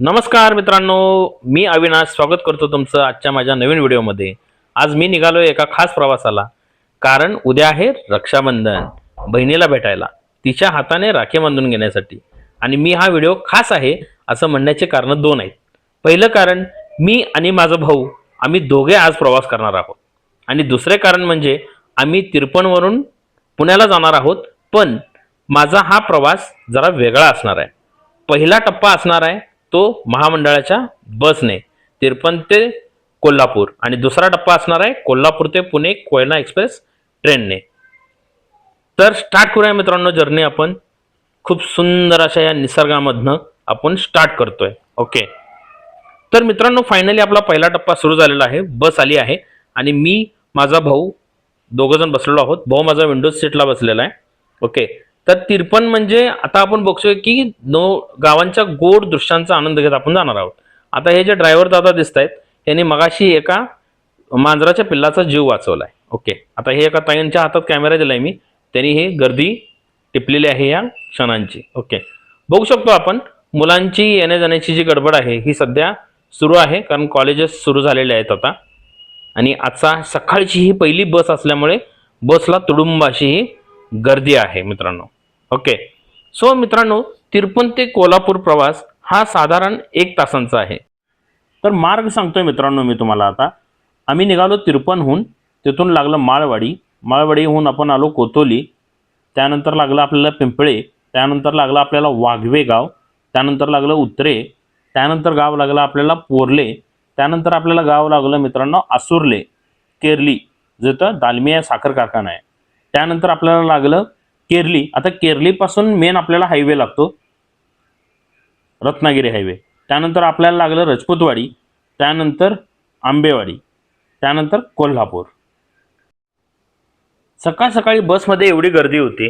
नमस्कार मित्रांनो मी अविनाश स्वागत करतो तुमचं आजच्या माझ्या नवीन व्हिडिओमध्ये. आज मी निघालो एका खास प्रवासाला कारण उद्या आहे रक्षाबंधन बहिणीला भेटायला तिच्या हाताने राखी बांधून घेण्यासाठी. आणि मी हा व्हिडिओ खास आहे असं म्हणण्याचे कारण दोन आहेत. पहिलं कारण मी आणि माझा भाऊ आम्ही दोघे आज प्रवास करणार आहोत. आणि दुसरे कारण म्हणजे आम्ही तिरपणवरून पुण्याला जाणार आहोत पण माझा हा प्रवास जरा वेगळा असणार आहे. पहिला टप्पा असणार आहे तो महामंडळाच्या बसने तिरपन ते कोल्हापूर आणि दुसरा टप्पा असणार आहे कोल्हापूर ते पुणे कोयना एक्सप्रेस ट्रेनने. तर स्टार्ट करूया मित्रांनो जर्नी आपण. खूप सुंदर अशा या निसर्गामधनं आपण स्टार्ट करतोय. ओके तर मित्रांनो फायनली आपला पहिला टप्पा सुरू झालेला आहे. बस आली आहे आणि मी माझा भाऊ दोघं जण बसलेलो आहोत. भाऊ माझा विंडोज सीटला बसलेला आहे. ओके तर तिरपण म्हणजे आता आपण बघतोय की नो गावांच्या गोड दृश्यांचा आनंद घेत आपण जाणार आहोत. आता हे जे ड्रायव्हर दादा दिसत आहेत त्यांनी मगाशी एका मांजराच्या पिल्लाचा जीव वाचवलाय. ओके आता हे एका ताईंच्या हातात कॅमेरा दिलाय मी. त्यांनी हे गर्दी टिपलेली आहे या क्षणांची. ओके बघू शकतो आपण मुलांची येण्या जाण्याची जी गडबड आहे ही सध्या सुरू आहे कारण कॉलेजेस सुरू झालेले आहेत आता. आणि आजचा सकाळची ही पहिली बस असल्यामुळे बसला तुडुंबाशी ही गर्दी आहे मित्रांनो. ओके. सो मित्रांनो तिरपण ते कोल्हापूर प्रवास हा साधारण एक तासांचा आहे. तर मार्ग सांगतोय मित्रांनो मी तुम्हाला आता. आम्ही निघालो तिरपणहून तिथून लागलं माळवाडी. माळवाडीहून आपण आलो कोतोली. त्यानंतर लागलं आपल्याला पिंपळे. त्यानंतर लागलं आपल्याला वाघवे गाव. त्यानंतर लागलं उतरे त्यानंतर गाव लागलं आपल्याला पोरले. त्यानंतर आपल्याला गाव लागलं मित्रांनो आसुर्ले केरली जिथं दालमिया साखर कारखाना आहे. त्यानंतर आपल्याला लागलं केरली. आता केरलीपासून मेन आपल्याला हायवे लागतो. रत्नागिरी हायवे त्यानंतर आपल्याला लागलं रजपूतवाडी. त्यानंतर आंबेवाडी. त्यानंतर कोल्हापूर. सकाळ सकाळी बसमध्ये एवढी गर्दी होती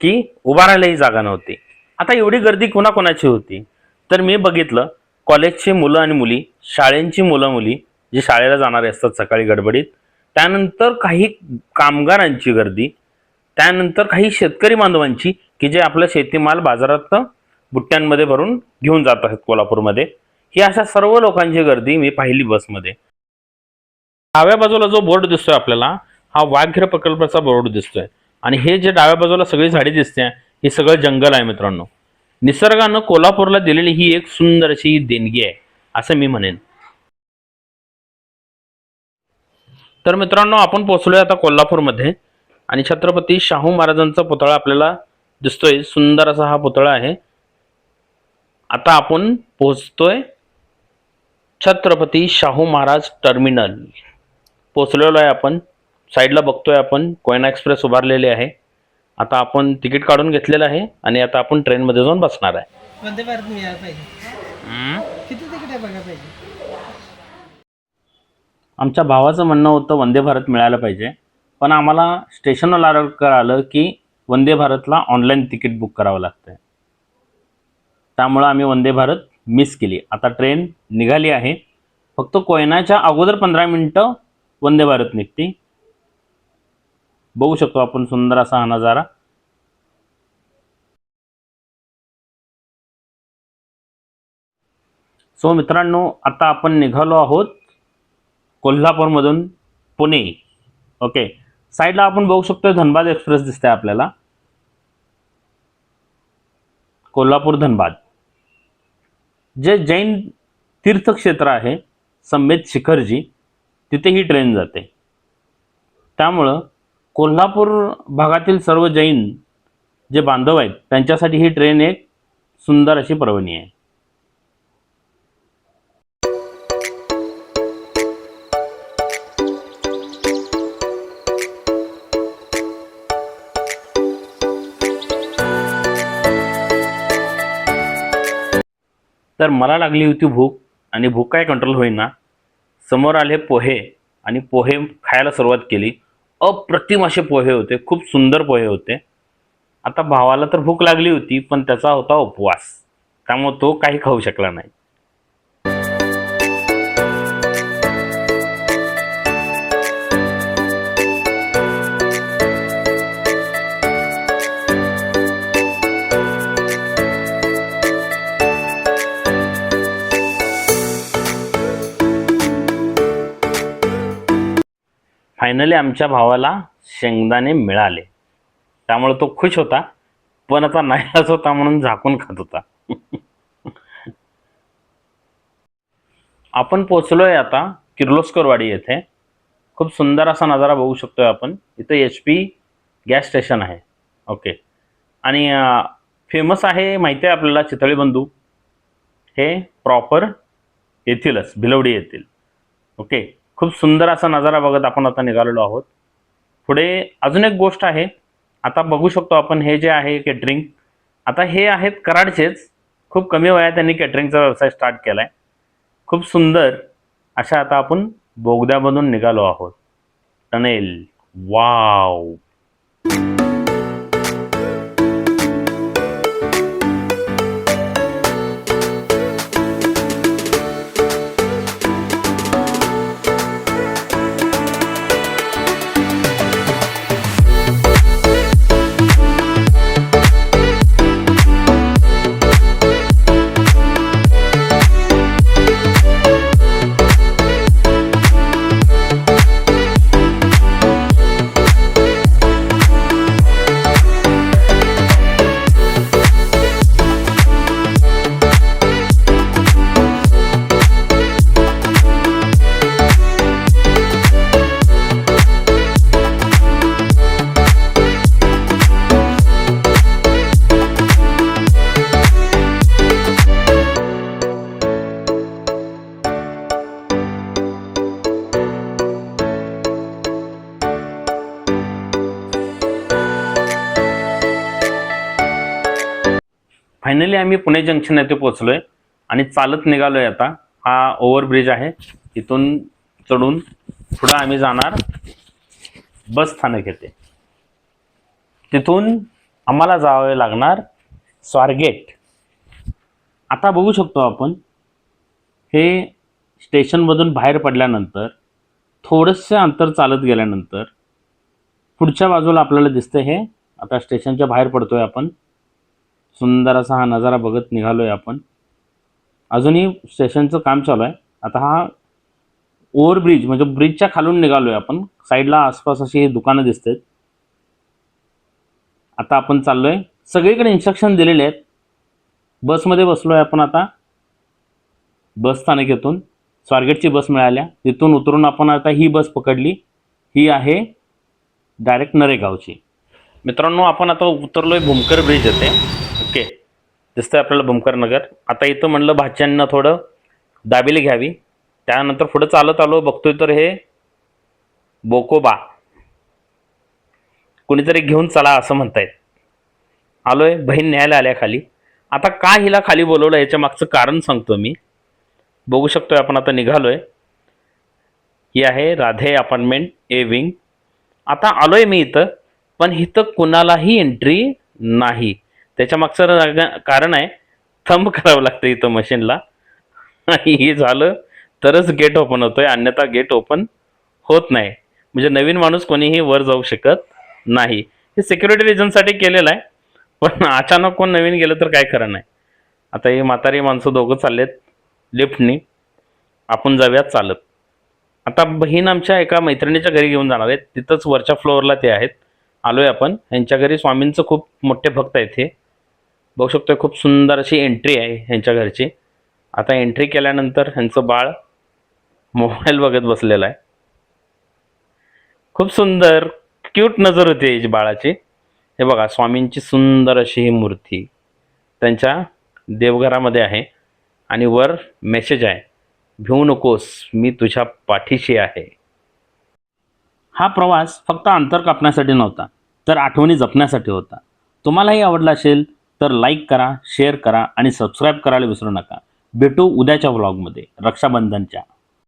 की उभा राहायलाही जागा नव्हती. आता एवढी गर्दी कोणाकोणाची होती? तर मी बघितलं कॉलेजची मुलं आणि मुली शाळेंची मुलं मुली जी शाळेला जाणारे असतात सकाळी गडबडीत. त्यानंतर काही कामगारांची गर्दी त्यानंतर काही शेतकरी बांधवांची की जे आपलं शेतीमाल बाजारात बुट्ट्यांमध्ये भरून घेऊन जात आहेत कोल्हापूरमध्ये. ही अशा सर्व लोकांची गर्दी मी पाहिली बसमध्ये. डाव्या बाजूला जो बोर्ड दिसतोय आपल्याला हा वाघ्र प्रकल्पाचा बोर्ड दिसतोय. आणि हे जे डाव्या बाजूला सगळी झाडी दिसते हे सगळं जंगल आहे मित्रांनो. निसर्गानं कोल्हापूरला दिलेली ही एक सुंदर अशी देणगी आहे असं मी म्हणेन. तर मित्रांनो आपण पोहोचलोय आता कोल्हापूरमध्ये. आणि छत्रपती शाहू महाराजांचा पुतळा आपल्याला दिसतोय. सुंदर असा हा पुतळा आहे. आता आपण पोहोचतोय छत्रपती शाहू महाराज टर्मिनल. पोचलेलो आहे आपण. साईडला बघतोय आपण. कोयना एक्सप्रेस उभारलेली आहे. आता आपण तिकीट काढून घेतलेलं आहे आणि आता आपण ट्रेनमध्ये जाऊन बसणार आहे. वंदे भारत मिळायला पाहिजे? किती तिकीट आहे बघा पाहिजे? आमच्या भावाचं म्हणणं होतं वंदे भारत मिळायला पाहिजे. पण आम्हाला स्टेशनवर आलं कळालं की वंदे भारतला ऑनलाईन तिकीट बुक करावं लागतं त्यामुळं आम्ही वंदे भारत मिस केली. आता ट्रेन निघाली आहे. फक्त कोयनाच्या अगोदर पंधरा मिनटं वंदे भारत निघते. बघू शकतो आपण सुंदर असा हा नजारा. सो मित्रांनो आता आपण निघालो आहोत कोल्हापूरमधून पुणे. ओके साईडला आपण बघू शकतो धनबाद एक्सप्रेस दिसते आपल्याला. कोल्हापूर धनबाद. जे जैन तीर्थक्षेत्र आहे संमेत शिखरजी तिथे ही ट्रेन जाते. त्यामुळं कोल्हापूर भागातील सर्व जैन जे बांधव आहेत त्यांच्यासाठी ही ट्रेन एक सुंदर अशी पर्वणी आहे. तर मला लागली होती भूक आणि भूक काय कंट्रोल होईना. समोर आले पोहे आणि पोहे खायला सुरुवात केली. अप्रतिम असे पोहे होते खूप सुंदर पोहे होते. आता भावाला तर भूक लागली होती पण त्याचा होता उपवास. त्यामुळे तो काही खाऊ शकला नाही. फायनली आमच्या भावाला शेंगदाणे मिळाले. त्यामुळे तो खुश होता. पण आता नाहीलाच होता म्हणून झाकून खात होता. आपण पोचलोय आता किर्लोस्करवाडी येथे. खूप सुंदर असा नजारा बघू शकतोय आपण. इथं एच पी गॅस स्टेशन आहे. ओके आणि फेमस आहे माहिती आहे आपल्याला चितळी बंधू. हे प्रॉपर येथीलच भिलवडी येथील. ओके खूप सुंदर असा नजारा बघत आपण आता निघालेलो आहोत. पुढे अजून एक गोष्ट आहे. आता बघू शकतो आपण हे जे आहे केटरिंग आता हे आहेत कराडचेच. खूप कमी वयात त्यांनी केटरिंगचा व्यवसाय स्टार्ट केला आहे खूप सुंदर अशा आता आपण बोगद्यामधून निघालो आहोत. टनेल. वाव. फायनली आम्ही पुणे जंक्शन येथे पोहोचलोय आणि चालत निघालोय आता. हा ओव्हरब्रिज आहे. इथून चढून पुढं आम्ही जाणार बस स्थानक येते तिथून आम्हाला जावे लागणार स्वारगेट आता बघू शकतो आपण हे स्टेशनमधून बाहेर पडल्यानंतर थोडंसं अंतर चालत गेल्यानंतर पुढच्या बाजूला आपल्याला दिसतं हे. आता स्टेशनच्या बाहेर पडतोय आपण. सुंदर असा हा नजारा बघत निघालोय आपण. अजूनही स्टेशनचं काम चालू आहे. आता हा ओव्हरब्रिज म्हणजे ब्रिजच्या खालून निघालोय आपण. साईडला आसपास अशी ही दुकानं आहेत आता आपण चाललोय. सगळीकडे इन्स्ट्रक्शन दिलेले आहेत. बसमध्ये बसलोय आपण आता. बस स्थानक येथून स्वारगेटची बस मिळाल्या. तिथून उतरून आपण आता ही बस पकडली. ही आहे डायरेक्ट नरेगावची. मित्रांनो आपण आता उतरलोय भूमकर ब्रिज येते ओके. दिसतंय आपल्याला भूमकर नगर. आता इथं म्हणलं भाच्यांना थोडं दाबेली घ्यावी. त्यानंतर पुढं चालत आलो बघतोय तर हे बोकोबा. कुणीतरी घेऊन चला असं म्हणतायत. आलोय बहीण न्यायला आल्या खाली. आता का हिला खाली बोलवलं याच्या मागचं कारण सांगतो मी. बघू शकतोय आपण आता निघालोय. ही आहे राधे अपार्टमेंट ए विंग. आता आलोय मी इथं पण इथं कुणालाही एंट्री नाही. त्याच्या मागचं कारण आहे थंब करावं लागतं इथं मशीनला आणि हे झालं तरच गेट ओपन होतोय. अन्यथा गेट ओपन होत नाही. म्हणजे नवीन माणूस कोणीही वर जाऊ शकत नाही. हे सिक्युरिटी रिझनसाठी केलेलं आहे. पण अचानक कोण नवीन गेलं तर काय खरं नाही. आता हे म्हातारी माणसं दोघं चाललेत लिफ्टनी. आपण जाऊयात चालत. आता बहीण आमच्या एका मैत्रिणीच्या घरी घेऊन जाणार आहेत. तिथंच वरच्या फ्लोअरला ते आहेत. आलोय आपण. यांच्या घरी स्वामींचं खूप मोठे भक्त आहेत हे. बघू शकतोय खूप सुंदर अशी एंट्री आहे ह्यांच्या घरची. आता एंट्री केल्यानंतर ह्यांचं बाळ मोबाईल बघत बसलेलं आहे. खूप सुंदर क्यूट नजर होती बाळाची. हे बघा स्वामींची सुंदर अशी ही मूर्ती त्यांच्या देवघरामध्ये आहे. आणि वर मेसेज आहे भिवू नकोस मी तुझ्या पाठीशी आहे. हा प्रवास फक्त अंतर कापण्यासाठी नव्हता तर आठवणी जपण्यासाठी होता. तुम्हालाही आवडला असेल तर लाईक करा शेअर करा आणि सबस्क्राईब करायला विसरू नका. भेटू उद्याच्या व्लॉगमध्ये रक्षाबंधनच्या.